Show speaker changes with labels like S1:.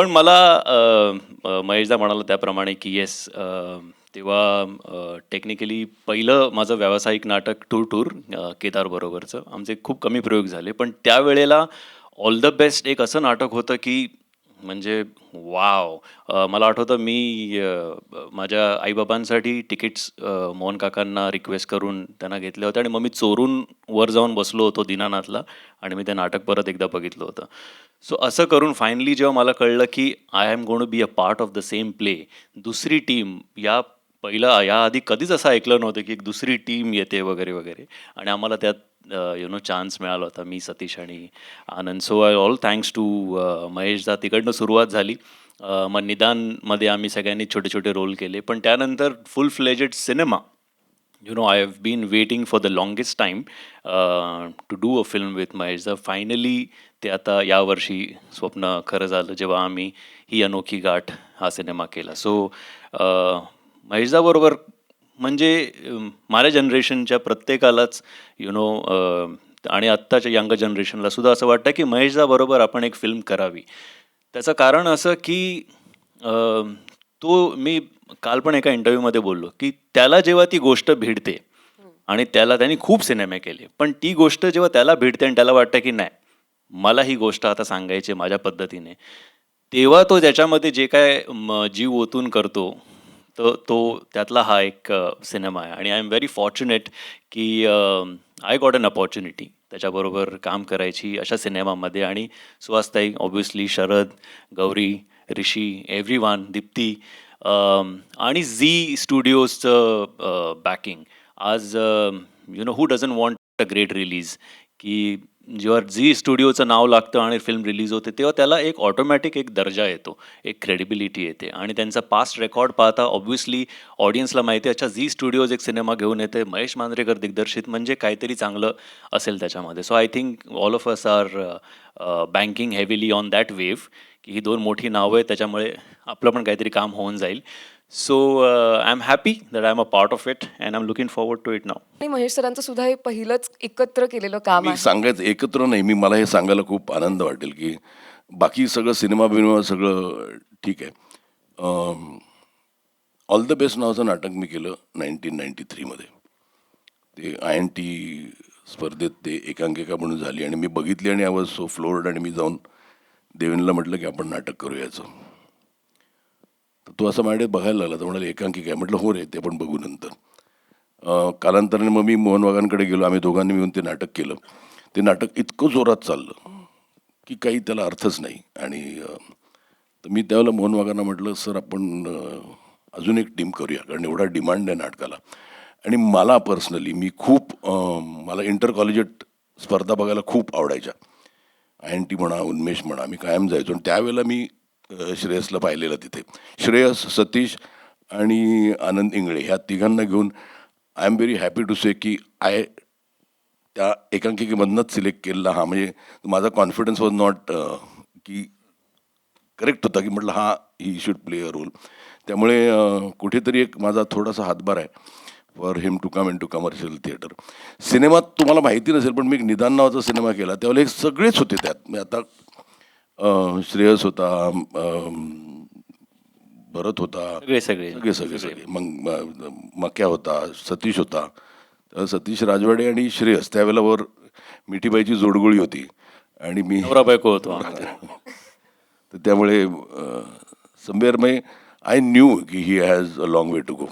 S1: पण मला महेशदा म्हणाला त्याप्रमाणे की येस तेव्हा टेक्निकली पहिलं माझं व्यावसायिक नाटक टूर टूर केदारबरोबरचं आमचे खूप कमी प्रयोग झाले. पण त्यावेळेला ऑल द बेस्ट एक असं नाटक होतं की म्हणजे वाव अ, मला आठवतं मी अ, माझ्या आईबाबांसाठी तिकीट्स अ, मोहन काकांना रिक्वेस्ट करून त्यांना घेतले होते आणि मग मी चोरून वर जाऊन बसलो होतो दीनानाथला आणि मी ते नाटक परत एकदा बघितलं होतं. सो असं करून फायनली जेव्हा मला कळलं की I am gonna be a part of the same play दुसरी टीम या पहिलं याआधी कधीच असं ऐकलं नव्हतं की एक दुसरी टीम येते वगैरे वगैरे. आणि आम्हाला त्यात यु नो चान्स मिळाला होता. मी सतीश आणि Anand. So I all thanks to महेशदा तिकडनं सुरुवात झाली. मग निदानमध्ये आम्ही सगळ्यांनी छोटे छोटे रोल केले. पण त्यानंतर full fledged cinema you know I have been waiting for the longest time to do a film with with finally ते आता यावर्षी स्वप्न खरं झालं. जेव्हा आम्ही ही अनोखी गाठ हा सिनेमा केला. सो महेशदाबरोबर म्हणजे माझ्या जनरेशनच्या प्रत्येकालाच यु नो आणि आत्ताच्या यंग जनरेशनला सुद्धा असं वाटतं की महेशदाबरोबर आपण एक फिल्म करावी. त्याचं कारण असं की अं, तो मी काल पण एका इंटरव्ह्यूमध्ये बोललो की त्याला जेव्हा ती गोष्ट भिडते आणि त्याला त्यांनी खूप सिनेमे केले पण ती गोष्ट जेव्हा त्याला भिडते आणि त्याला वाटतं की नाही मला ही गोष्ट आता सांगायची माझ्या पद्धतीने तेव्हा तो त्याच्यामध्ये जे काय जीव ओतून करतो तर तो त्यातला हा एक सिनेमा आहे. आणि आय एम व्हेरी फॉर्च्युनेट की आय गॉट अन अपॉर्च्युनिटी त्याच्याबरोबर काम करायची अशा सिनेमामध्ये. आणि सुहासताई obviously Sharad Gauri Rishi every one Deepti आणि झी स्टुडिओजचं बॅकिंग आज you know who doesn't want a great release की जेव्हा झी स्टुडिओचं नाव लागतं आणि फिल्म रिलीज होते तेव्हा त्याला एक ऑटोमॅटिक एक दर्जा येतो एक क्रेडिबिलिटी येते. आणि त्यांचा पास्ट रेकॉर्ड पाहता ऑब्व्हियसली ऑडियन्सला माहिती आहे अच्छा झी स्टुडिओज एक सिनेमा घेऊन येते महेश मांजरेकर दिग्दर्शित म्हणजे काहीतरी चांगलं असेल त्याच्यामध्ये. So I think all of us are banking heavily on that wave की ही दोन मोठी नावं आहेत त्याच्यामुळे आपलं पण काहीतरी काम होऊन जाईल. So I am happy that I am a part of it and I am looking forward to it now
S2: आणि महेश सरांचं सुद्धा हे पहिलंच एकत्र केलेलं काम
S3: मी
S2: आहे.
S3: सांगायचं एकत्र नाही मी मला हे सांगायला खूप आनंद वाटेल की बाकी सगळं सिनेमा बिनेमा सगळं ठीक आहे. ऑल द बेस्ट नावाचं नाटक मी केलं नाईन्टीन नाईन्टी थ्रीमध्ये ते आय एन टी स्पर्धेत ते एकांकिका म्हणून झाली आणि मी बघितली आणि आय वॉज सो फ्लोर्ड आणि मी जाऊन देवेंद्रला म्हटलं की आपण नाटक करूया याचं तर तो असं माझ्याकडे बघायला लागला तर म्हणाले एकांकिका आहे. म्हटलं हो रे ते पण बघू नंतर. कालांतराने मग मी मोहन वागांकडे गेलो आम्ही दोघांनी मिळून ते नाटक केलं. ते नाटक इतकं जोरात चाललं की काही त्याला अर्थच नाही. आणि तर मी त्यावेळेला मोहन वागांना म्हटलं सर आपण अजून एक टीम करूया कारण एवढा डिमांड आहे नाटकाला. आणि मला पर्सनली मी खूप मला इंटर कॉलेजेट स्पर्धा बघायला खूप आवडायच्या. आय एन टी म्हणा उन्मेष म्हणा मी कायम जायचो. आणि त्यावेळेला मी श्रेयसला पाहिलेलं तिथे. श्रेयस सतीश आणि आनंद इंगळे ह्या तिघांना घेऊन I am very happy to say की आय त्या एकांकिकेमधनंच सिलेक्ट केलेला हा. म्हणजे माझा कॉन्फिडन्स वॉज नॉट की करेक्ट होता की म्हटलं हा he should play a role त्यामुळे कुठेतरी एक माझा थोडासा हातभार आहे for him to come in to commercial theatre सिनेमात तुम्हाला माहिती नसेल पण मी एक निदान नावाचा सिनेमा केला. त्यावेळेला हे सगळेच होते त्यात. मी आता श्रेयस होता भरत होता.
S1: सगळे सगळे.
S3: सगळे सगळे सगळे. मग मक्या होता सतीश होता. तर सतीश राजवाडे आणि श्रेयस त्यावेळेला वर मिठीबाईची जोडगोळी होती. आणि मी
S1: बायको होतो.
S3: तर त्यामुळे समवेअर मै आय न्यू की he has a long way to go